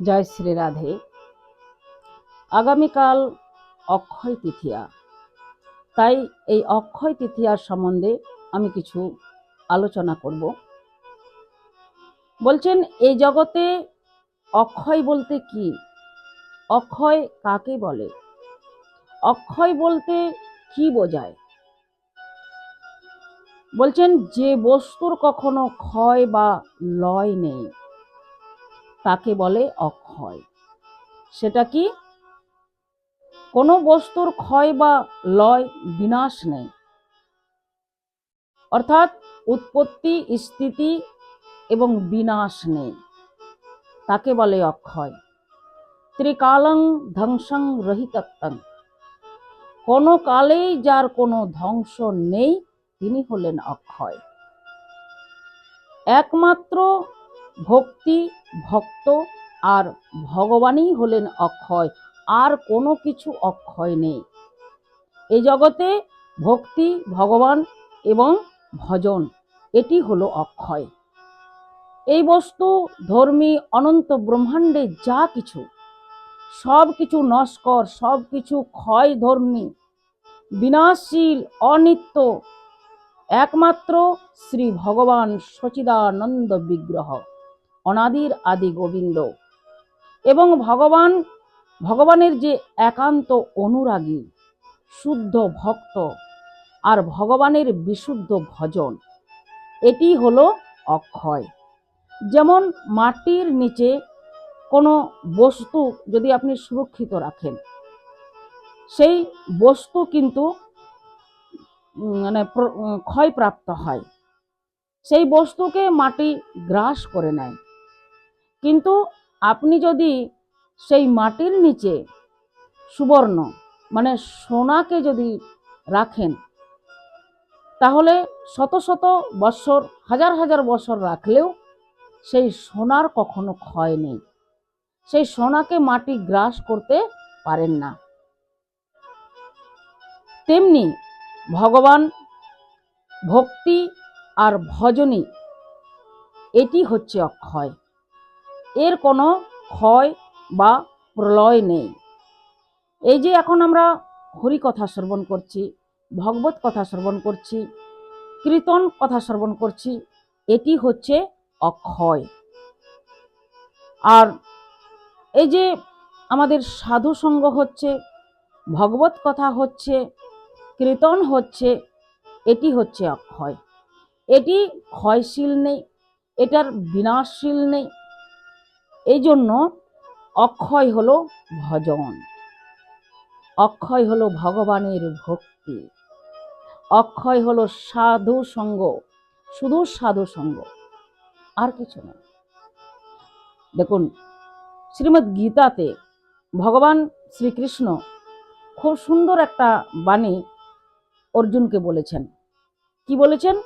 জয় শ্রী রাধে। আগামীকাল অক্ষয় তৃতীয়া তাই এই অক্ষয় তৃতীয়ার সম্বন্ধে আমি কিছু আলোচনা করব। বলছেন, এই জগতে অক্ষয় বলতে কি? অক্ষয় কাকে বলে? অক্ষয় বলতে কি বোঝায়? বলছেন, যে বস্তুর কখনো ক্ষয় বা লয় নেই। তাকে বলে অক্ষয়। সেটা কি? কোনো বস্তুর ক্ষয় বা লয় বিনাশ নেই। অর্থাৎ উৎপত্তি, স্থিতি এবং বিনাশ নেই। তাকে বলে অক্ষয়। ত্রিকালং ধ্বংসং রহিতত্তং কোনো কালেই যার কোনো ধ্বংস নেই, তিনি হলেন অক্ষয়। একমাত্র ভক্তি, ভক্ত আর ভগবানই হলেন অক্ষয়। আর কোনো কিছু অক্ষয় নেই। এই জগতে ভক্তি, ভগবান এবং ভজন, এটি হলো অক্ষয়। এই বস্তু ধর্মী, অনন্ত ব্রহ্মাণ্ডে যা কিছু, সব কিছু নস্কর, সব কিছু ক্ষয় ধর্মী, বিনাশশীল, অনিত্য, একমাত্র শ্রী ভগবান সচিদানন্দ বিগ্রহ। অনাদির আদি গোবিন্দ। এবং ভগবান, ভগবানের যে একান্ত অনুরাগী, শুদ্ধ ভক্ত আর ভগবানের বিশুদ্ধ ভজন, এটি হলো অক্ষয়। যেমন মাটির নিচে কোনো বস্তু যদি আপনি সুরক্ষিত রাখেন, সেই বস্তু কিন্তু মানে ক্ষয়প্রাপ্ত হয়। সেই বস্তুকে মাটি গ্রাস করে নেয়। কিন্তু আপনি যদি সেই মাটির নিচে সুবর্ণ মানে সোনাকে যদি রাখেন, তাহলে শত শত বৎসর, হাজার হাজার বছর রাখলেও সেই সোনার কখনো ক্ষয় নেই। সেই সোনাকে মাটি গ্রাস করতে পারেন না। তেমনি ভগবান ভক্তি আর ভজনী, এটি হচ্ছে অক্ষয়। এর কোনো ক্ষয় বা প্রলয় নেই। এই যে এখন আমরা হরি কথা শ্রবণ করছি, ভগবত কথা শ্রবণ করছি, কীর্তন কথা শ্রবণ করছি, এটি হচ্ছে অক্ষয়। আর এই যে আমাদের সাধু সঙ্গ হচ্ছে, ভগবত কথা হচ্ছে, কীর্তন হচ্ছে, এটি হচ্ছে অক্ষয়। এটি ক্ষয়শীল নেই, এটার বিনাশশীল নেই এই জন্য অক্ষয় হলো ভজন। অক্ষয় হলো ভগবানের ভক্তি। অক্ষয় হলো সাধু সঙ্গ, শুধু সাধু সঙ্গ, আর কিছু না দেখুন, শ্রীমদ্ গীতাতে ভগবান শ্রীকৃষ্ণ খুব সুন্দর একটা বাণী অর্জুনকে বলেছেন। কি বলেছেন?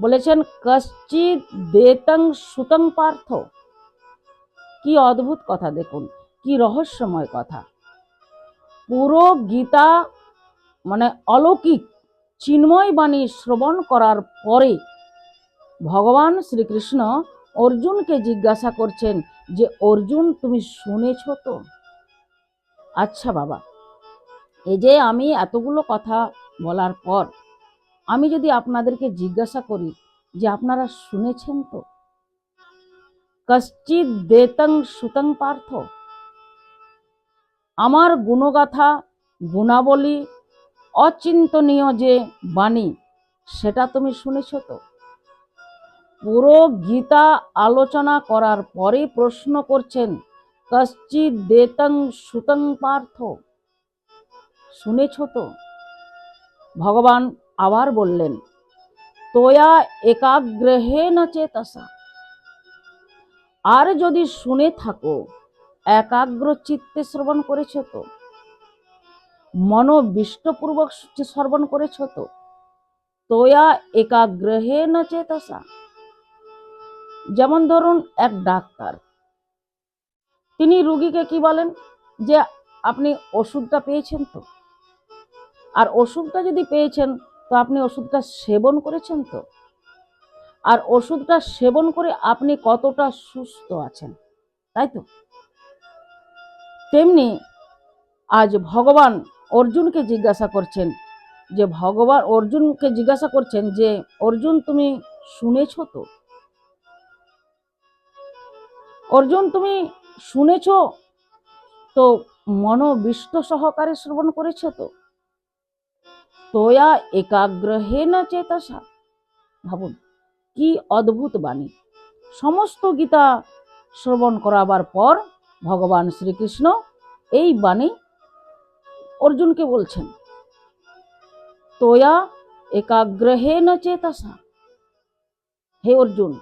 বলেছেন, কশ্চিৎ দেতং সুতং পার্থ। কি অদ্ভুত কথা দেখুন, কি রহস্যময় কথা। পুরো গীতা মানে অলৌকিক চিন্ময় বাণী শ্রবণ করার পরে ভগবান শ্রীকৃষ্ণ অর্জুনকে জিজ্ঞাসা করছেন যে, অর্জুন, তুমি শুনেছ তো? আচ্ছা বাবা, এই যে আমি এতগুলো কথা বলার পর, আমি যদি আপনাদেরকে জিজ্ঞাসা করি যে, আপনারা শুনেছেন তো? কশ্চিৎ দেতং সুতং পার্থ আমার গুণগাথা গুণাবলী অচিন্তনীয় যে বাণী সেটা তুমি শুনেছ তো পুরো গীতা আলোচনা করার পরে প্রশ্ন করছেন কশ্চিৎ দেতং সুতং পার্থ শুনেছ তো ভগবান আবার বললেন তোয়া একাগ্রহে না চেতসা আর যদি শুনে থাকো একাগ্র চিত্তে শ্রবণ করেছ তো? মনোবিষ্টপূর্বক শ্রবণ করেছ তো? তোয়া একাগ্রহে না যেমন ধরুন এক ডাক্তার, তিনি রুগীকে কি বলেন? যে আপনি ওষুধটা পেয়েছেন তো? আর ওষুধটা যদি পেয়েছেন, তো আপনি ওষুধটা সেবন করেছেন তো? আর ওষুধটা সেবন করে আপনি কতটা সুস্থ আছেন, তাই তো? তেমনি আজ ভগবান অর্জুনকে জিজ্ঞাসা করছেন যে, ভগবান অর্জুনকে জিজ্ঞাসা করছেন যে, অর্জুন, তুমি শুনেছ তো? অর্জুন, তুমি শুনেছ তো মনোবিষ্ট সহকারে শ্রবণ করেছ তো? তোয়া একাগ্রহে না চেতসা। ভাবুন কি অদ্ভুত বাণী। সমস্ত গীতা শ্রবণ করাবার পর ভগবান শ্রীকৃষ্ণ এই বাণী অর্জুনকে বলছেন, তোয়া একাগ্রহে চেতাসা। হে অর্জুন,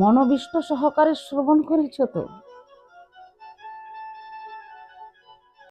মনোবিষ্ট সহকারে শ্রবণ করেছ তো।